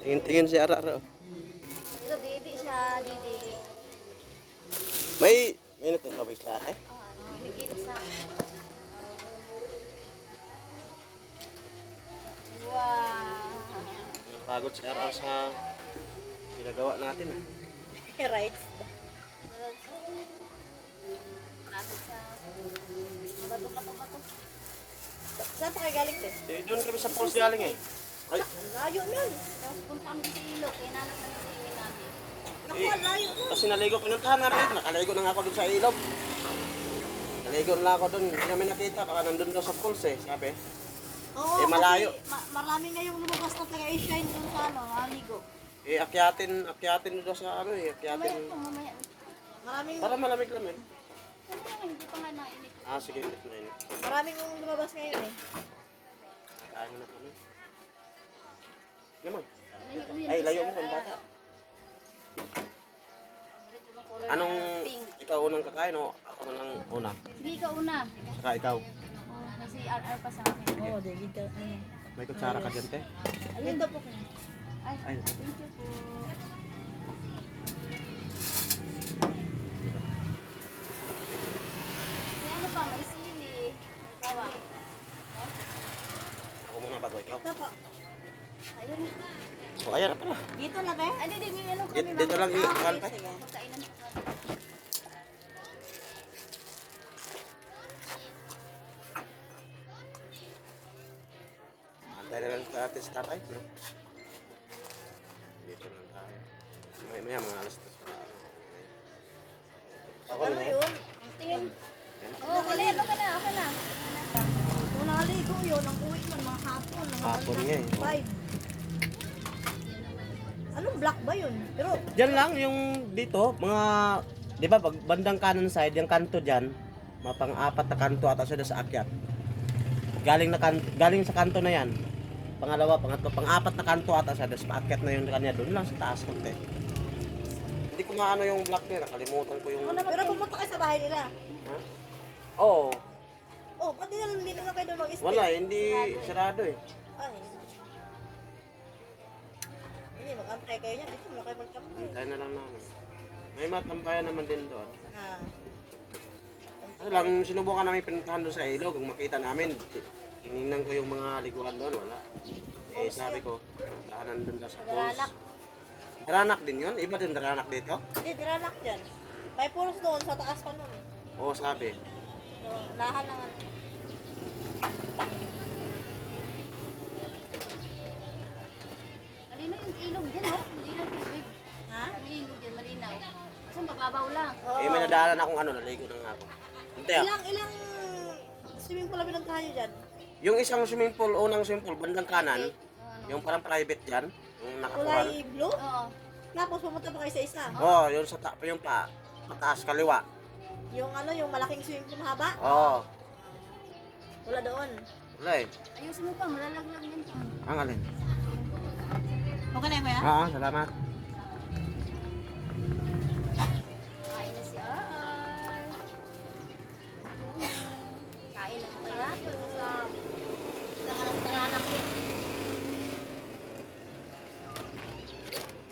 Tingin-tingin si Araro. Ito, baby siya, didi. May minute na ba sa eh? Ano, bigyan sa... Wow! Pagod si Araro sa ginagawa natin. ah. right. Nasa sa... Bato, bato, bato. Saan pa kayo galing, te? Eh, doon kami sa pools galing eh. Ay, Layo nun. Tapos punta kami sa ilog, nanak na sa ilog namin. Naku, Eh, layo nun. kasi naligo pinuntahan namin. Nakaligo na nga ako doon sa ilog. Naligo na ako doon. Hindi namin nakita. Baka nandun daw sa pools eh. Sabi. Oo, Eh, malayo. kasi ma- marami ngayong lumabas na taga-shine dun sa ano, amigo. Eh, akyatin, akyatin daw sa ano eh. Mamaya Akyatin. po, mamaya. Maraming, Para malamig lang eh. Hindi pa nga nainit. Ah, sige. ito na yun. Maraming lumabas ngayon eh. Kain na kami. Naman. Layo mo yun, Ay, layo mo kung bata. Yung Anong na ikaw unang kakain o ako na lang una? Hindi ka una. Saka ikaw. Kasi RR pa sa akin. Oo, oh, David ka. Ano? May kutsara ka dyan, te? Ayun daw po Ay, thank you po. Ayun. O, ayan na pala. Dito na ba? Ay, hindi, may ano kami. Dito- lang yung Ah, kalpa. okay, sige. Magkainan po kami. Antay na lang sa atin sa tatay. No? Dito lang tayo. May maya mga alas. Ako Ano na eh. yun? Ang tingin. Oo, oh, kali. Ano ka na? Okay na. Kung nakaligo yun, ang uwi man, mga hapon. Mga Hapon nga eh. Five. Anong black ba yun? Pero, Diyan lang yung dito, mga, di ba, pag bandang kanan side, yung kanto dyan, mga pang-apat na kanto ata siya sa akyat. Galing na kan, galing sa kanto na yan. Pangalawa, pangatlo, pang-apat na kanto ata siya, tapos paakyat na yung kanya doon lang sa taas konti. Hindi ko maano yung black yun, nakalimutan ko yung... pero pumunta kayo sa bahay nila. Oo, Oh, pati na lang dito na kayo doon mag-stay. wala, eh, hindi sarado eh. Ay. Hindi, mag-antay kayo niya. Dito na kayo mag-kampay. Tayo na lang namin. May matambayan naman din doon. Ah. Ano lang, sinubukan namin pinuntahan doon sa ilog. Kung makita namin, tinignan ko yung mga liguan doon, wala. Eh, sabi ko, daanan doon daw sa. Daranak. Daranak din yun? Iba din daranak dito? Hindi, diranak dyan. May puros doon, sa taas pa noon. Oo, sabi. So, lahan ng ano. Malinaw yung ilog dyan, oh. Malinaw yung tubig. Ha? Ang ilog dyan, malinaw. Kasi mababaw lang. Eh, may nadaanan akong ano, naligo na nga ako. Hindi ah. Ilang, ilang swimming pool na pinuntahan nyo dyan? Yung isang swimming pool, unang swimming pool, bandang kanan, Ano? yung parang private dyan, yung Kulay nakakuhan. blue? Oo. Tapos pumunta pa kayo sa isa. Oo, oh, yung sa ta- yung pa, pataas kaliwa. Yung ano, yung malaking swimming pool mahaba? Oo, Wala doon. wala eh. Ayusin mo pa, malalaglag yan pa. Ang alin? Okay na yun, kuya? Oo, salamat.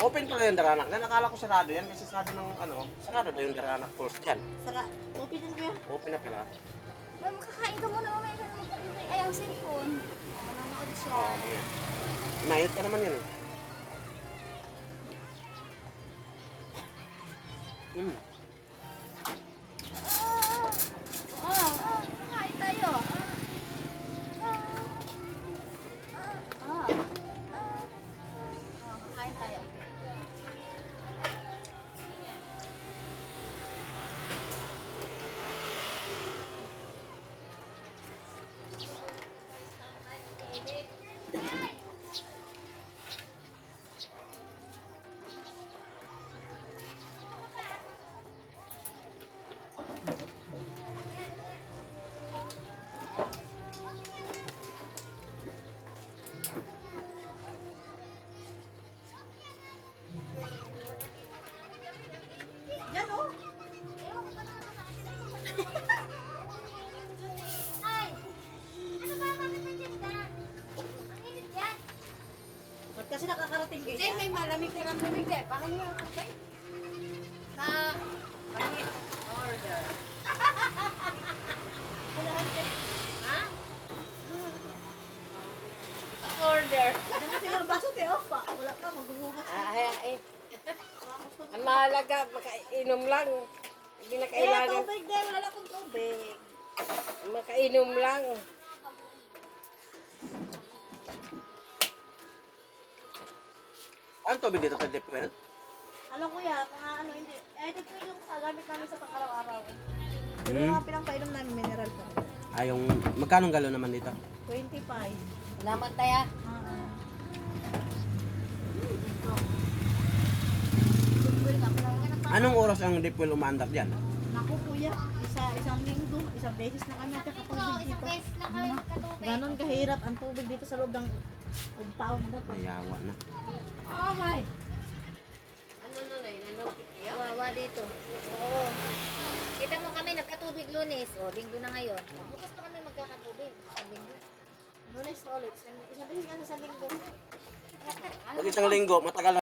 Open pala yung daranak. Na nakala ko sarado yan kasi sarado ng ano, sarado na yung daranak pools dyan. Saka, open din kuya. Open na pala. Ma'am, kakain ka muna mamaya ka naman mag Ay, ang cellphone. Manonood siya. Oo, oh, Mayot ka naman yun eh. Hmm. Kasi nakakarating kayo. Jen, may malamig na malamig eh. Parang yung kakay. Sa... Pangit. Order. ha? Order. Ano na sila baso te off pa? Wala ka, magugugas. Ay, ah, ay. Eh. Ang mahalaga, makainom lang. Hindi na Eh, kailangan tubig din. Wala akong tubig. makainom lang. Ang tubig dito sa deep well? Ano kuya, mga ano, hindi. Eh, ito po yung sa gamit namin sa pang-araw-araw. Ito Hmm. yung mga pinangpainom namin mineral po. Ah, yung magkano galon naman dito? 25. Salamat tayo. Ah, Anong oras ang deep well umaandar dyan? naku kuya, isa, isang linggo, isang beses na kami nakakatubig Oo, isang dito. beses na kami magkatubig. Ganon kahirap ang tubig dito sa loob ng compound na to. Mayawa na. Oh my! Ano na na, ano? Wawa dito. Oo. Kita mo kami nagkatubig lunes. O, linggo na ngayon. Bukas pa kami magkakatubig. Sa linggo. Lunes ulit, isang isang beses nga sa linggo. Pag isang linggo, matagal